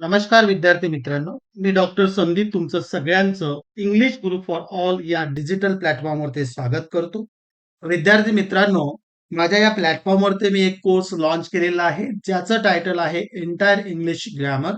नमस्कार विद्यार्थी मित्रांनो. मी डॉक्टर संदीप तुमचं सगळ्यांचं इंग्लिश ग्रुप फॉर ऑल या डिजिटल प्लॅटफॉर्मवरती स्वागत करतो. विद्यार्थी मित्रांनो माझ्या या प्लॅटफॉर्मवरती मी एक कोर्स लॉन्च केलेला आहे. ज्याचं टायटल आहे एंटायर इंग्लिश ग्रॅमर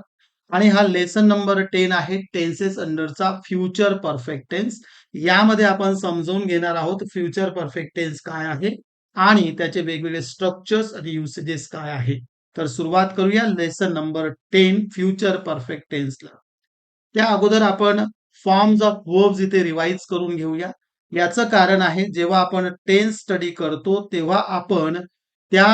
आणि हा लेसन नंबर टेन आहे टेन्सेस अंडरचा फ्युचर परफेक्ट टेन्स यामध्ये आपण समजून घेणार आहोत फ्युचर परफेक्ट टेन्स काय आहे आणि त्याचे वेगवेगळे स्ट्रक्चर्स आणि युसेजेस काय आहे तर सुरुवात करूया lesson number ten future perfect टेन्सला त्या अगोदर आपण फॉर्म्स ऑफ वर्ब्स इथे रिवाइज करून घेऊया. याचं कारण आहे जेव्हा आपण टेन्स स्टडी करतो तेव्हा आपण त्या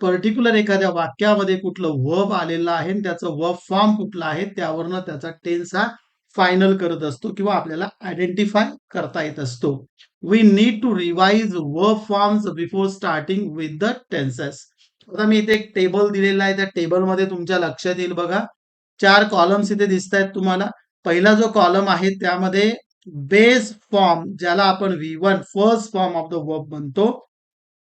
पर्टिक्युलर एखाद्या वाक्यामध्ये कुठलं वर्ब आलेलं आहे आणि त्याचं वर्ब फॉर्म कुठला आहे त्यावरनं त्याचा टेन्स हा फायनल करत असतो किंवा आपल्याला आयडेंटिफाय करता येत असतो. We need to revise verb forms before starting with the tenses आता मी इथे एक टेबल दिलेला आहे. त्या टेबलमध्ये तुमच्या लक्षात येईल बघा. चार कॉलम्स इथे दिसत आहेत तुम्हाला. पहिला जो कॉलम आहे त्यामध्ये बेस फॉर्म ज्याला आपण V one first form of the verb म्हणतो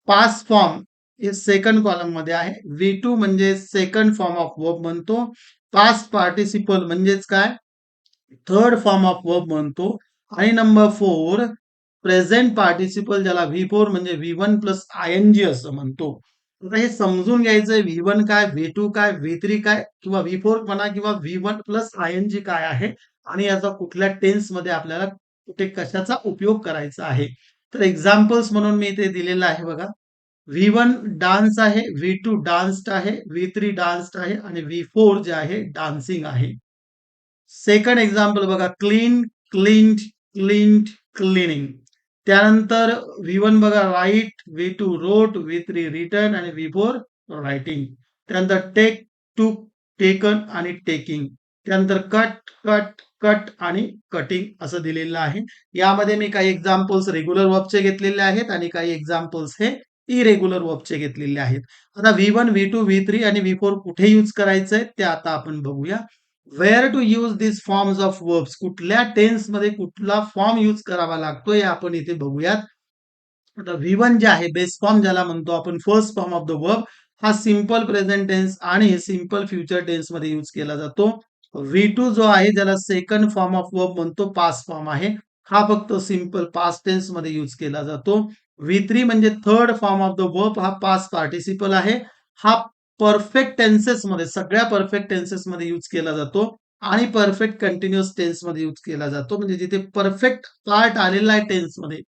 पास फॉर्म हे सेकंड कॉलममध्ये आहे. व्ही टू म्हणजे सेकंड फॉर्म ऑफ वर्ब म्हणतो. पास्ट पार्टिसिपल म्हणजेच काय? थर्ड फॉर्म ऑफ वर्ब म्हणतो. आणि नंबर फोर प्रेझेंट पार्टिसिपल ज्याला व्ही फोर म्हणजे V one plus I N G असं म्हणतो. आता हे समजून घ्यायचंय व्ही वन काय व्ही टू काय व्ही थ्री काय किंवा व्ही फोर म्हणा किंवा V one plus I N G काय आहे आणि याचा कुठल्या टेन्समध्ये आपल्याला कुठे कशाचा उपयोग करायचा आहे. तर एक्झाम्पल्स म्हणून मी इथे दिलेलं आहे बघा. व्ही वन डान्स आहे व्ही टू डान्स्ड आहे व्ही थ्री डान्स्ड आहे आणि व्ही फोर जे आहे डान्सिंग आहे. सेकंड एक्झाम्पल बघा क्लीन क्लिंट क्लिंट क्लिनिंग त्यानंतर व्ही वन बघा write V two wrote V three written आणि व्ही फोर रायटिंग त्यानंतर टेक टू टेकन आणि टेकिंग त्यानंतर कट कट कट आणि कटिंग असं दिलेलं आहे. यामध्ये मी काही एक्झाम्पल्स रेग्युलर वर्बचे घेतलेले आहेत आणि काही एक्झाम्पल्स हे इरेग्युलर वर्बचे घेतलेले आहेत. आता V one V two V three आणि व्ही फोर कुठे युज करायचंय ते आता आपण बघूया. Where to use this forms of verbs कुठल्या टेन्समध्ये कुठला फॉर्म यूज करावा लागतो हे आपण इथे बघूयात. आता व्ही वन जे आहे बेस फॉर्म ज्याला म्हणतो आपण first form of the verb हा सिंपल प्रेझेंट टेन्स आणि सिंपल फ्युचर टेन्समध्ये यूज केला जातो. व्ही टू जो आहे ज्याला सेकंड फॉर्म ऑफ वर्ब म्हणतो पास फॉर्म आहे हा फक्त सिंपल पास्ट टेन्समध्ये यूज केला जातो. व्ही थ्री म्हणजे third form of the verb हा पास पार्टिसिपल आहे. हा परफेक्ट टेन्सेस मध्ये सगळ्या परफेक्ट टेन्सेस मध्ये यूज केला जातो आणि परफेक्ट कंटिन्युअस टेन्समध्ये यूज केला जातो. म्हणजे जिथे परफेक्ट पार्ट आलेला आहे टेन्समध्ये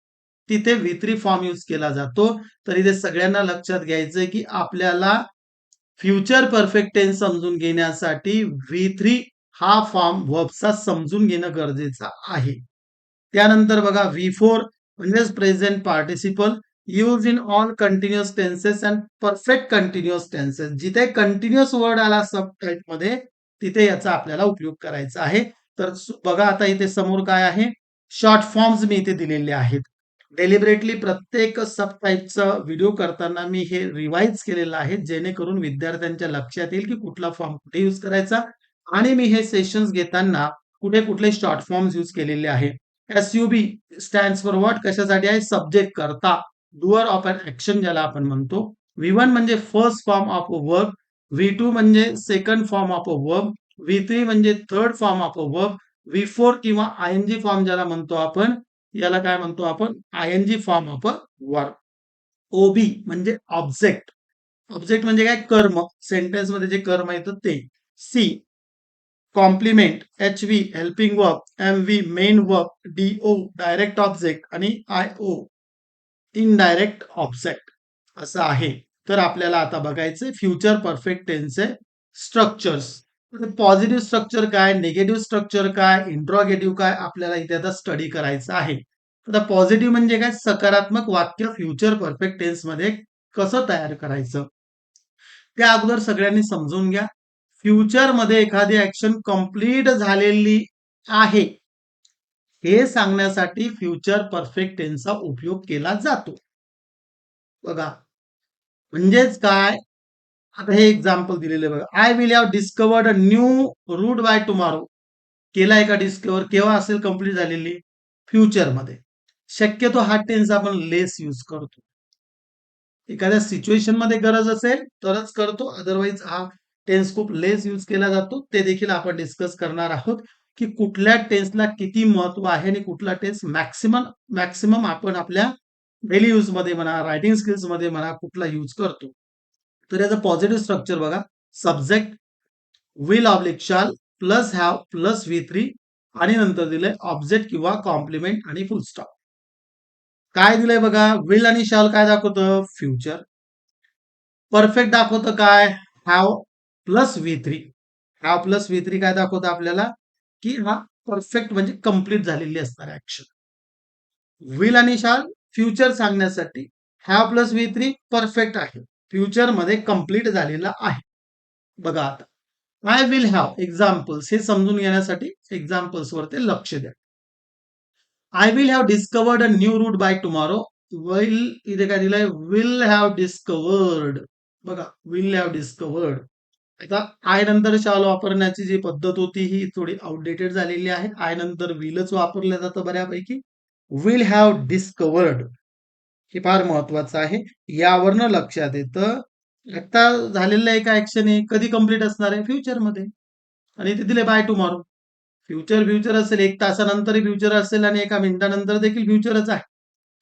तिथे व्ही थ्री फॉर्म यूज केला जातो. तर इथे सगळ्यांना लक्षात घ्यायचंय की आपल्याला फ्युचर परफेक्ट टेन्स समजून घेण्यासाठी व्ही थ्री हा फॉर्म वर्बचा समजून घेणं गरजेचं आहे. त्यानंतर बघा व्ही फोर म्हणजेच present participle use in all continuous tenses and perfect continuous tenses जिथे कंटिन्युअस वर्ड आला सब टाईपमध्ये तिथे याचा आपल्याला उपयोग करायचा आहे. तर बघा आता इथे समोर काय आहे? शॉर्ट फॉर्म्स मी इथे दिलेले आहेत. डेलिबरेटली प्रत्येक सब टाईपचा व्हिडिओ करताना मी हे रिवाइज केलेलं आहे जेणेकरून विद्यार्थ्यांच्या लक्षात येईल की कुठला फॉर्म कुठे युज करायचा. आणि मी हे सेशन्स घेताना कुठे कुठले शॉर्ट फॉर्म्स युज केलेले आहे. S U B stand for what कशासाठी आहे? सब्जेक्ट करता. डुअर ऑफ अन ऍक्शन ज्याला आपण म्हणतो. व्ही वन म्हणजे first form of a verb V two म्हणजे second form of a verb V three म्हणजे third form of a verb V four किंवा आय एन जी फॉर्म ज्याला म्हणतो आपण याला काय म्हणतो आपण? I N G form of a verb O म्हणजे ऑब्जेक्ट ऑब्जेक्ट म्हणजे काय? कर्म. सेंटेन्समध्ये जे कर्म येतं ते. C complement H V helping verb M V main verb D O direct object आणि आय ओ इनडायरेक्ट ऑब्जेक्ट असं आहे. तर आपल्याला आता बघायचं फ्युचर परफेक्ट टेन्सचे स्ट्रक्चर्स पॉझिटिव्ह स्ट्रक्चर काय निगेटिव्ह स्ट्रक्चर काय इंट्रॉगेटिव्ह काय आपल्याला इथे आता स्टडी करायचं आहे. आता पॉझिटिव्ह म्हणजे काय? सकारात्मक वाक्य फ्युचर परफेक्ट टेन्समध्ये कसं तयार करायचं? त्या अगोदर सगळ्यांनी समजून घ्या. फ्युचरमध्ये एखादी ऍक्शन कंप्लीट झालेली आहे. हे सांगण्यासाठी फ्युचर परफेक्ट टेन्सचा उपयोग केला जातो. बघा. म्हणजेच काय? आता हे एक्झाम्पल दिलेले बघा. I will have discovered a new route by tomorrow केलाय का डिस्कवर केव्हा असेल कंप्लीट झालेली? फ्युचरमध्ये. शक्यतो हा टेन्स आपण लेस यूज करतो. एखाद्या सिच्युएशनमध्ये गरज असेल तरच करतो. अदरवाईज हा टेन्स खूप लेस यूज केला जातो. ते देखील आपण डिस्कस करणार आहोत. की कुठल्या टेन्सला किती महत्त्व आहे आणि कुठला टेन्स मॅक्सिमम मॅक्सिमम आपण आपल्या डेली यूजमध्ये म्हणा रायटिंग स्किल्समध्ये म्हणा कुठला यूज करतो. तर याचं पॉझिटिव्ह स्ट्रक्चर बघा. Subject will oblique shall plus have plus V three आणि नंतर दिलंय ऑब्जेक्ट किंवा कॉम्प्लिमेंट आणि फुल स्टॉप काय दिलंय बघा? विल आणि शाल काय दाखवतं? फ्युचर परफेक्ट दाखवतं काय? Have plus V three have plus V three काय दाखवतं आपल्याला? की हा परफेक्ट म्हणजे कंप्लीट झालेली असणार ऍक्शन विल आणि शाल फ्युचर सांगण्यासाठी have plus V three perfect आहे. फ्युचरमध्ये कंप्लीट झालेला आहे. बघा आता. आय विल हॅव एक्झाम्पल्स हे समजून घेण्यासाठी एक्झाम्पल्स वरती लक्ष द्या. I will have discovered a new route by tomorrow will इथे काय दिलंय? विल हॅव डिस्कवर्ड बघा विल हॅव डिस्कवर्ड आता आय नंतर शाल वापरण्याची जी पद्धत होती ही थोडी आउटडेटेड झालेली आहे. आय नंतर विलच वापरलं जातं बऱ्यापैकी. विल हॅव डिस्कवर्ड हे फार महत्वाचं आहे. यावरनं लक्षात येतं. आता झालेलं एका ऍक्शन आहे कधी कंप्लीट असणार आहे? फ्युचरमध्ये. आणि ते दिले बाय टुमॉरो फ्युचर फ्युचर असेल एक तासानंतरही फ्युचर असेल आणि एका मिनिटानंतर देखील फ्युचरच आहे.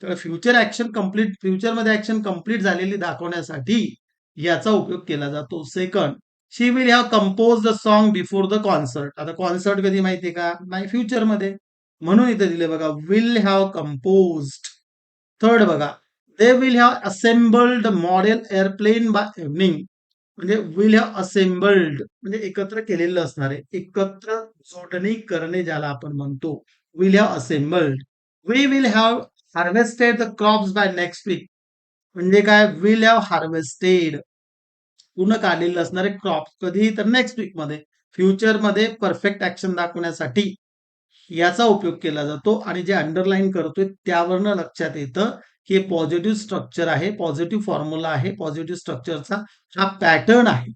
तर फ्युचर ऍक्शन कंप्लीट फ्युचरमध्ये ऍक्शन कंप्लीट झालेली दाखवण्यासाठी याचा उपयोग केला जातो. Second she will have compose the song before the concert आता कॉन्सर्ट कधी माहितीये का? नाही फ्युचरमध्ये म्हणून इथे दिले बघा विल हॅव कंपोज्ड थर्ड बघा they will have assembled model airplane by evening म्हणजे विल हॅव असेंबल्ड म्हणजे एकत्र केलेलं असणार आहे. एकत्र जोडणी करणे ज्याला आपण म्हणतो will have assembled we will have harvested the crops by next week म्हणजे काय? विल हॅव हार्वेस्टेड पूर्ण काढलेले असणारे क्रॉप कधीही तर नेक्स्ट वीकमध्ये. फ्युचरमध्ये परफेक्ट ऍक्शन दाखवण्यासाठी याचा उपयोग केला जातो. आणि जे अंडरलाईन करतोय त्यावरनं लक्षात येतं की पॉझिटिव्ह स्ट्रक्चर आहे. पॉझिटिव्ह फॉर्म्युला आहे. पॉझिटिव्ह स्ट्रक्चरचा हा पॅटर्न आहे.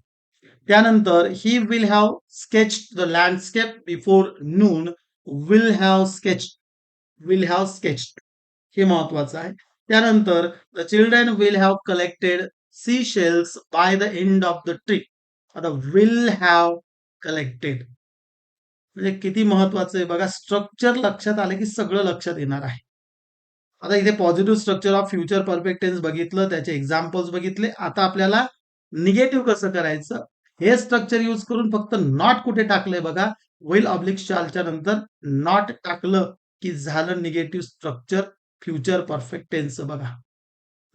त्यानंतर he will have sketch the landscape before noon will have sketch will have sketch हे महत्वाचं आहे. त्यानंतर the children will have collected sea shells by the end of the trip आता विल हॅव कलेक्टेड म्हणजे किती महत्वाचं आहे बघा स्ट्रक्चर लक्षात आलं की सगळं लक्षात येणार आहे. आता इथे positive structure of future perfect tense बघितलं त्याचे एक्झाम्पल्स बघितले. आता आपल्याला निगेटिव्ह कसं करायचं? हे स्ट्रक्चर यूज करून फक्त नॉट कुठे टाकलंय बघा? विल ऑब्लिक शालच्या नंतर नॉट टाकलं की झालं negative structure future perfect tense बघा.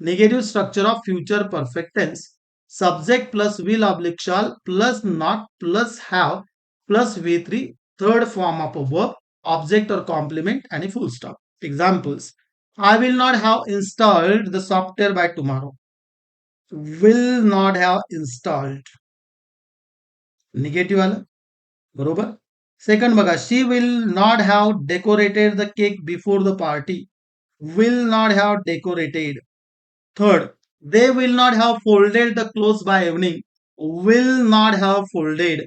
Negative structure of future perfect tense subject plus will oblique shall plus not plus have plus V three third form of a verb object और complement आणि full stop examples I will not have installed the software by tomorrow. Will not have installed. Negative आलं बरोबर second बघा she will not have decorated the cake before the party will not have decorated third they will not have folded the clothes by evening will not have folded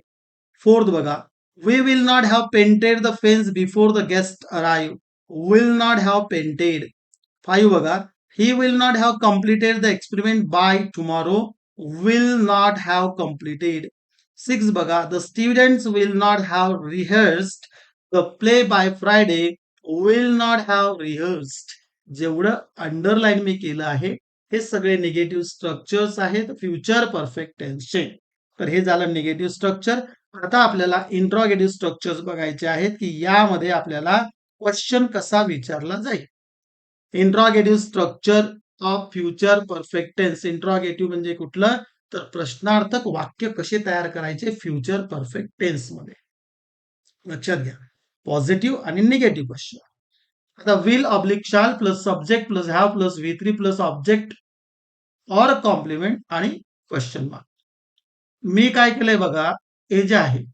fourth बघा we will not have painted the fence before the guest arrive will not have painted five बघा he will not have completed the experiment by tomorrow will not have completed six बघा the students will not have rehearsed the play by Friday will not have rehearsed जेवढं underline मी केलं आहे हे सगळे negative structures आहेत future perfect टेन्सचे तर हे झालं निगेटिव्ह स्ट्रक्चर आता आपल्याला इंट्रॉगेटिव्ह स्ट्रक्चर्स बघायचे आहेत की यामध्ये आपल्याला क्वेश्चन कसा विचारला जाईल. Interrogative structure of future perfect tense interrogative म्हणजे कुठलं? तर प्रश्नार्थक वाक्य कसे तयार करायचे फ्युचर परफेक्ट टेन्समध्ये. लक्षात घ्या. पॉझिटिव्ह आणि निगेटिव्ह क्वेश्चन आता will oblique shall plus subject plus have plus V three plus object or complement आणि क्वेश्चन मार्क मी काय केलंय बघा हे जे आहे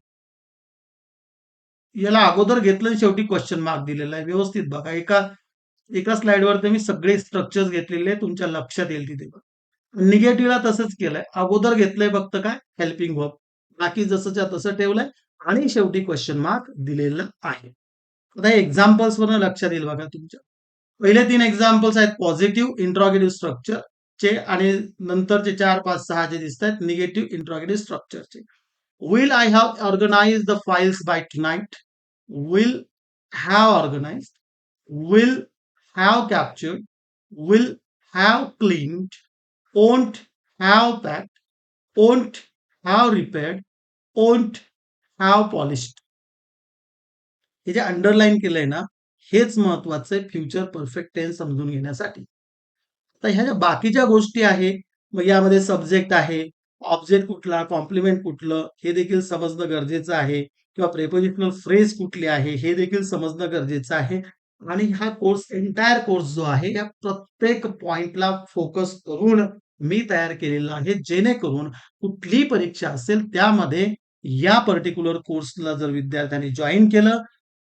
याला अगोदर घेतलं शेवटी क्वेश्चन मार्क दिलेला आहे. व्यवस्थित बघा एका एका स्लाइडवर मी सगळे स्ट्रक्चर्स घेतलेले तुमच्या लक्षात येईल तिथे निगेटिव्हला तसंच केलंय. अगोदर घेतलंय फक्त काय? हेल्पिंग वर्ब बाकी जसंच्या तसं ठेवलंय आणि शेवटी क्वेश्चन मार्क दिलेलं आहे. आता एक्झाम्पल्स वरून लक्षात येईल बघा तुमच्या. पहिले तीन एक्झाम्पल्स आहेत पॉझिटिव्ह इंट्रॉगेटिव्ह स्ट्रक्चर चे आणि नंतरचे चार पाच सहा जे दिसत आहेत negative interrogative स्ट्रक्चरचे will I have organise the files by tonight will have organise will have captured will have cleaned won't have packed won't have repaired won't have polished हे जे अंडरलाईन केलंय ना हेच महत्वाचं आहे फ्युचर परफेक्ट टेन्स समजून घेण्यासाठी. तर ह्या ज्या बाकीच्या गोष्टी आहे मग यामध्ये सब्जेक्ट आहे ऑब्जेक्ट कुठला कॉम्प्लिमेंट कुठलं हे देखील समजणं गरजेचं आहे. किंवा प्रेपोजिशनल फ्रेज कुठली आहे हे देखील समजणं गरजेचं आहे. आणि हा कोर्स एंटायर कोर्स जो आहे या प्रत्येक पॉइंटला फोकस करून मी तयार केलेला आहे. जेणेकरून कुठली परीक्षा असेल त्यामध्ये या पर्टिक्युलर कोर्सला जर विद्यार्थ्यांनी जॉईन केलं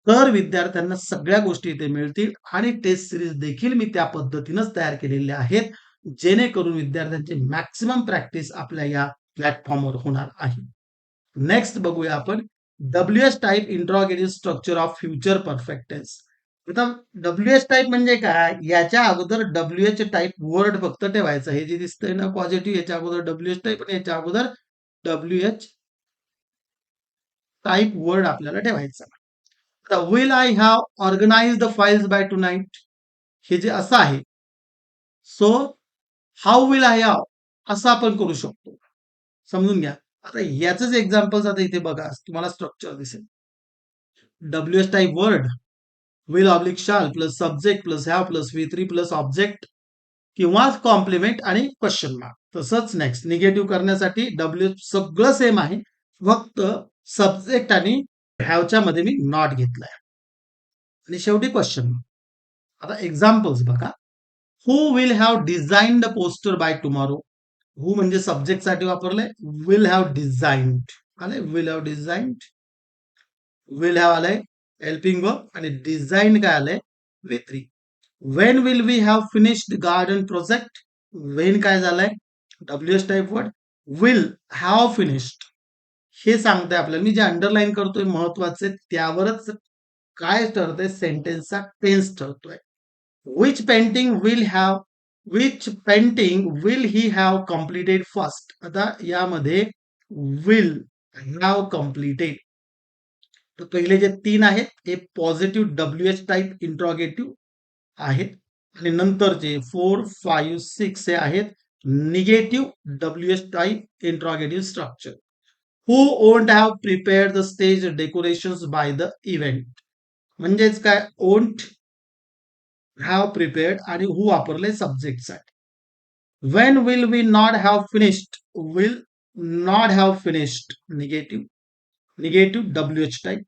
तर विद्यार्थ्यांना सगळ्या गोष्टी इथे मिळतील आणि टेस्ट सिरीज देखील मी त्या पद्धतीनंच तयार केलेल्या आहेत जेणेकरून विद्यार्थ्यांची मॅक्सिमम प्रॅक्टिस आपल्या या प्लॅटफॉर्मवर होणार आहे. नेक्स्ट बघूया आपण W S type interrogative structure of future perfect tense आता डब्ल्यू एच टाईप म्हणजे काय? याच्या अगोदर डब्ल्यू एच टाईप वर्ड फक्त ठेवायचं. हे जे दिसतंय ना पॉझिटिव्ह याच्या अगोदर डब्ल्यू एच टाईप आणि याच्या अगोदर डब्ल्यू एच टाईप वर्ड आपल्याला ठेवायचा. Will I have organise the files by tonight हे जे असं आहे. So how will I have? असं आपण करू शकतो. समजून घ्या. आता याच एक्झाम्पल्स आता इथे बघा. तुम्हाला स्ट्रक्चर दिसेल. W S type word will oblique shall plus subject plus have plus V three plus object किंवा कॉम्प्लिमेंट आणि क्वेश्चन मार्क तसंच नेक्स्ट निगेटिव्ह करण्यासाठी डब्ल्यू सगळं सेम आहे. फक्त सब्जेक्ट आणि हॅवच्या मध्ये मी नॉट घेतलाय. आणि शेवटी क्वेश्चन आता एक्झाम्पल्स बघा. Who will have design the poster by tomorrow who म्हणजे सब्जेक्टसाठी वापरलंय विल हॅव डिझाईन्ड आले विल हॅव डिझाईन्ड विल हॅव आलंय. हेल्पिंग वर्क आणि डिझाईन काय आलंय? Vettri when will we have finished garden project when काय झालंय? W S type word will have finished हे सांगतंय आपल्याला. मी जे अंडरलाईन करतोय महत्त्वाचे त्यावरच काय ठरतंय? सेंटेन्सचा tense ठरतोय. Which painting will have which painting will he have completed first आता यामध्ये विल हॅव कम्प्लिटेड तर पहिले जे तीन आहेत हे positive W H type interrogative आहेत. आणि नंतरचे फोर फाईव्ह सिक्स हे आहेत negative W H type interrogative structure who won't have prepare the stage decoration by the event म्हणजेच काय? ओंट हॅव प्रिपेअर्ड आणि हु वापरले सब्जेक्टसाठी when will we not have finished will not have finished negative negative W H type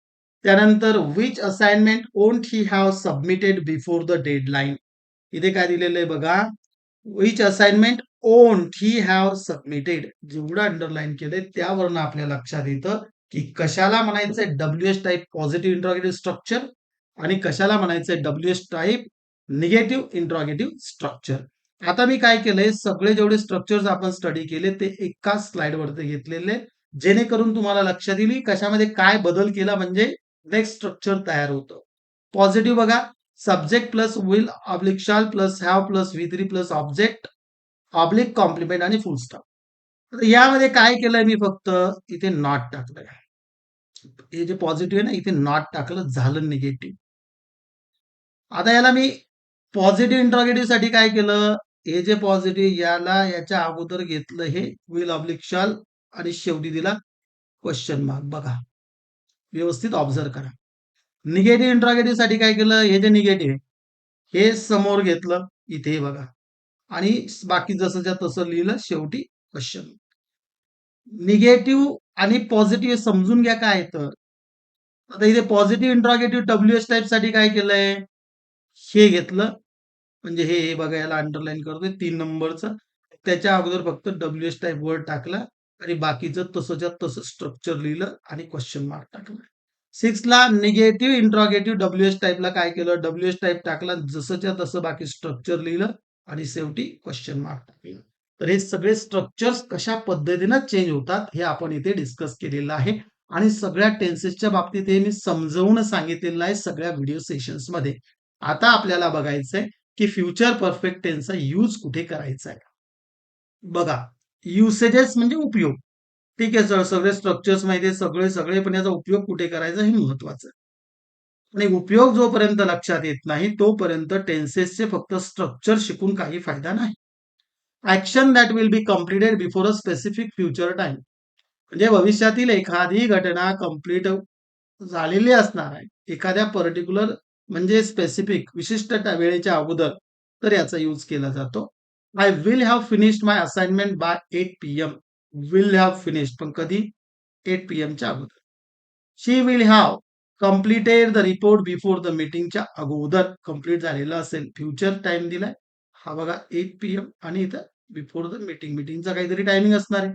त्यानंतर which assignment won't he have submitted before the deadline इथे काय दिलेलं आहे बघा. Which assignment won't he have submitted जेवढं underline केलंय त्यावरनं आपल्या लक्षात येतं की कशाला म्हणायचंय W S type positive interrogative structure आणि कशाला म्हणायचंय W S type negative interrogative structure आता मी काय केलंय सगळे जेवढे स्ट्रक्चर्स आपण स्टडी केले ते एकाच स्लाइड वरती घेतलेले जेणेकरून तुम्हाला लक्षात येईल कशामध्ये काय बदल केला म्हणजे नेक्स्ट स्ट्रक्चर तयार होतं. पॉझिटिव्ह बघा subject plus will oblique shall plus have plus V three plus object oblique complement आणि फुल स्टॉप यामध्ये काय केलंय मी फक्त इथे नॉट टाकलंय. हे जे पॉझिटिव्ह आहे ना इथे नॉट टाकलं झालं निगेटिव्ह आता याला मी पॉझिटिव्ह इंट्रॉगेटिव्हसाठी काय केलं? हे जे पॉझिटिव्ह याला याच्या अगोदर घेतलं हे विल ऑब्लिक शाल आणि शेवटी दिला क्वेश्चन मार्क बघा. व्यवस्थित ऑब्झर्व करा. निगेटिव्ह इंट्रॉगेटिव्हसाठी काय केलं? हे जे निगेटिव्ह हे समोर घेतलं इथे बघा. आणि बाकी जसंच्या तसं लिहिलं शेवटी क्वेश्चन निगेटिव्ह आणि पॉझिटिव्ह समजून घ्या काय तर आता इथे पॉझिटिव्ह इंट्रॉगेटिव्ह डब्ल्यू एस टाईपसाठी काय केलंय? हे घेतलं. म्हणजे हे हे बघा याला अंडरलाईन करतोय तीन नंबरचं. त्याच्या अगोदर फक्त डब्ल्यू एस टाईप वर्ड टाकला आणि बाकीचं तसंच्या तसं स्ट्रक्चर लिहिलं आणि क्वेश्चन मार्क टाकलं. सिक्सला निगेटिव्ह इंट्रॉगेटिव्ह डब्ल्यू एस टाईपला काय केलं? डब्ल्यू एस टाईप टाकला जसंच्या तसं बाकी स्ट्रक्चर लिहिलं आणि शेवटी क्वेश्चन मार्क टाकलं. तर हे सगळे स्ट्रक्चर्स कशा पद्धतीनं चेंज होतात हे आपण इथे डिस्कस केलेलं आहे. आणि सगळ्या टेन्सेसच्या बाबतीत हे मी समजवून सांगितलेलं आहे सगळ्या व्हिडिओ सेशन्समध्ये. आता आपल्याला बघायचंय की फ्युचर परफेक्ट टेन्सचा यूज कुठे करायचा आहे बघा युसेजेस म्हणजे उपयोग. ठीक आहे सर सगळे स्ट्रक्चर्स माहिती आहे सगळे सगळे पण याचा उपयोग कुठे करायचा हे महत्वाचं आहे. आणि उपयोग जोपर्यंत लक्षात येत नाही तोपर्यंत टेन्सेसचे फक्त स्ट्रक्चर शिकून काही फायदा नाही. Action that will be completed before a specific future time म्हणजे भविष्यातील एखादी घटना कंप्लीट झालेली असणार आहे एखाद्या पर्टिक्युलर म्हणजे स्पेसिफिक विशिष्ट वेळेच्या अगोदर तर याचा यूज केला जातो. I will have finished my assignment by eight P M will have finish पण कधी? एट पी च्या अगोदर. She will have completed the report before the मीटिंगच्या अगोदर कंप्लीट झालेलं असेल. फ्युचर टाइम दिलाय. हा बघा एट पी एम आणि इथं बिफोर द मीटिंग मीटिंगचा काहीतरी टायमिंग असणार आहे.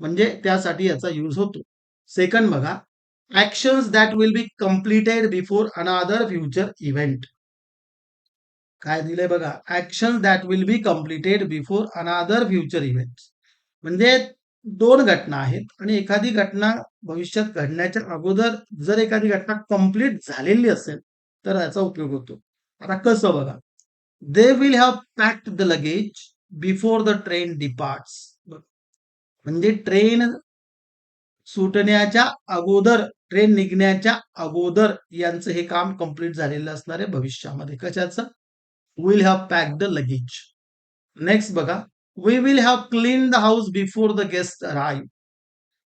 म्हणजे त्यासाठी याचा यूज होतो. सेकंड बघा actions that will be completed before another future event काय दिलंय बघा? Action that will be completed before another future event म्हणजे दोन घटना आहेत आणि एखादी घटना भविष्यात घडण्याच्या अगोदर जर एखादी घटना कंप्लीट झालेली असेल तर याचा उपयोग होतो. आता कसं बघा. They will have packed the luggage before the train departs म्हणजे ट्रेन सुटण्याच्या अगोदर ट्रेन निघण्याच्या अगोदर यांचं हे काम कंप्लीट झालेलं असणार आहे भविष्यामध्ये. कशाचं? Will have pack the luggage next बघा. We will have clean the house before the guest arrive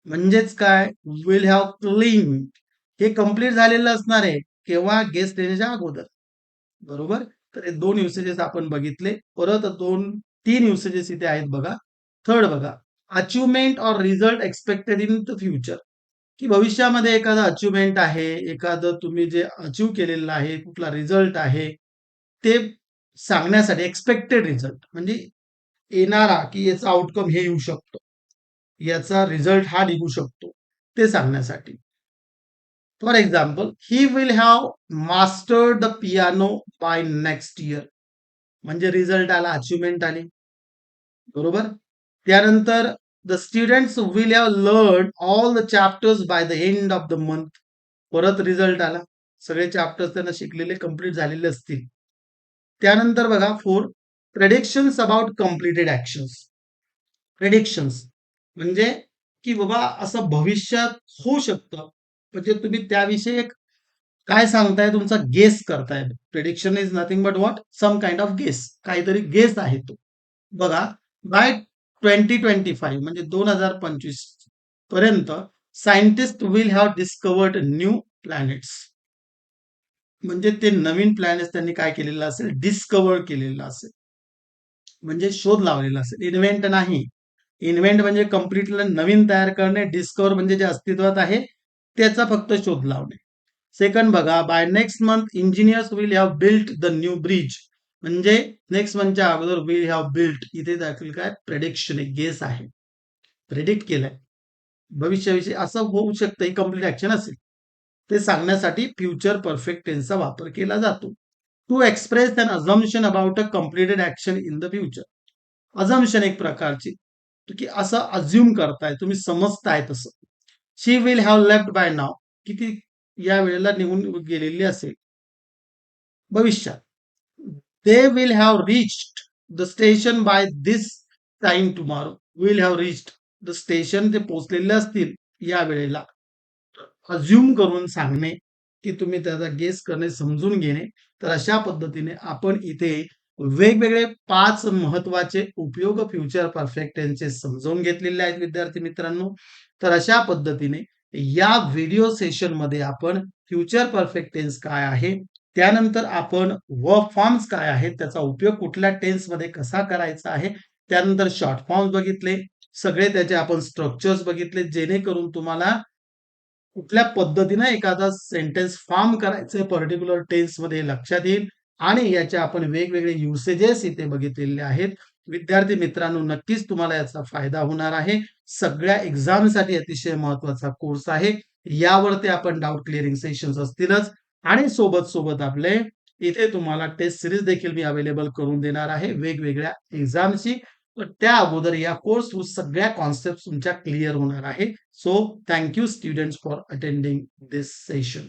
म्हणजेच काय? विल हॅव क्लीन हे कंप्लीट झालेलं असणार आहे. केव्हा? गेस्ट येण्याच्या अगोदर. बरोबर? तर हे दोन युसेजेस आपण बघितले. परत दोन तीन युसेजेस इथे आहेत बघा. थर्ड बघा. Achievement or result expected in the future की भविष्यामध्ये एखादं अचिव्हमेंट आहे एखादं तुम्ही जे अचीव केलेलं आहे कुठला रिझल्ट आहे ते सांगण्यासाठी एक्सपेक्टेड रिझल्ट म्हणजे येणारा की याचा आउटकम हे येऊ शकतो. याचा रिझल्ट हा निघू शकतो. ते सांगण्यासाठी. For example he will have master the piano by next year म्हणजे रिझल्ट आला अचिव्हमेंट आली. बरोबर? त्यानंतर the students will have learn all the chapters by the end of the month परत रिझल्ट आला. सगळे चॅप्टर्स त्यांना शिकलेले कंप्लीट झालेले असतील. त्यानंतर बघा four predictions about completed actions predictions म्हणजे की बाबा असं भविष्यात होऊ शकतं. म्हणजे तुम्ही त्याविषयी एक काय सांगताय तुमचा गेस करताय. Prediction is nothing but what some kind of guess काहीतरी गेस आहे तो. बघा बाय ट्वेंटी ट्वेंटी फाईव्ह म्हणजे दोन हजार पंचवीसपर्यंत scientist will have discovered new planets म्हणजे ते नवीन प्लॅनेट्स त्यांनी काय केलेलं असेल? डिस्कवर केलेलं असेल. म्हणजे शोध लावलेला असेल. इन्व्हेंट नाही. इन्व्हेंट म्हणजे कम्प्लिटली नवीन तयार करणे डिस्कवर म्हणजे जे अस्तित्वात आहे त्याचा फक्त शोध लावणे. सेकंड बघा by next month engineers will have built the new bridge म्हणजे नेक्स्ट मंथच्या अगोदर विल हॅव बिल्ट इथे दाखल काय? प्रेडिक्शन एक गेस आहे. प्रेडिक्ट केलंय. भविष्याविषयी असं होऊ शकतं ही कंप्लीट ऍक्शन असेल. ते सांगण्यासाठी फ्युचर परफेक्ट टेन्सचा वापर केला जातो. To express than assumption about a completed action in the future assumption एक प्रकारची. की असं अज्युम करताय तुम्ही समजताय तसं. She will have left by now किती या वेळेला निघून गेलेली असेल? भविष्यात. They will have reached the station by this time tomorrow will have reached the station ते पोहोचलेले असतील या वेळेला. अज्युम करून सांगणे की तुम्ही त्याचा गेस करणे समजून घेणे तर अशा पद्धतीने आपण इथे वेगवेगळे पाच महत्त्वाचे उपयोग फ्युचर परफेक्ट यांचे समजावून घेतलेले आहेत विद्यार्थी मित्रांनो. तर अशा पद्धतीने या व्हिडिओ सेशनमध्ये आपण फ्युचर परफेक्ट टेन्स काय आहे त्यानंतर आपण वर्क फॉर्म्स काय आहेत त्याचा उपयोग कुठल्या टेन्समध्ये कसा करायचा आहे त्यानंतर शॉर्ट फॉर्म्स बघितले सगळे त्याचे आपण स्ट्रक्चर्स बघितले जेणेकरून तुम्हाला कुठल्या पद्धतीने एखादा सेंटेन्स फॉर्म करायचं पर्टिक्युलर टेन्समध्ये लक्षात येईल. आणि याचे आपण वेगवेगळे युसेजेस इथे बघितलेले आहेत. विद्यार्थी मित्रांनो नक्कीच तुम्हाला याचा फायदा होणार आहे. सगळ्या एक्झामसाठी अतिशय महत्त्वाचा कोर्स आहे. यावरती आपण डाऊट क्लिअरिंग सेशन्स असतीलच. आणि सोबत सोबत आपले इथे तुम्हाला टेस्ट सिरीज देखील मी अवेलेबल करून देणार आहे. वेगवेगळ्या एक्झामची त्या अगोदर या कोर्स सगळ्या कॉन्सेप्ट तुमच्या क्लिअर होणार आहे. So thank you students for attending this session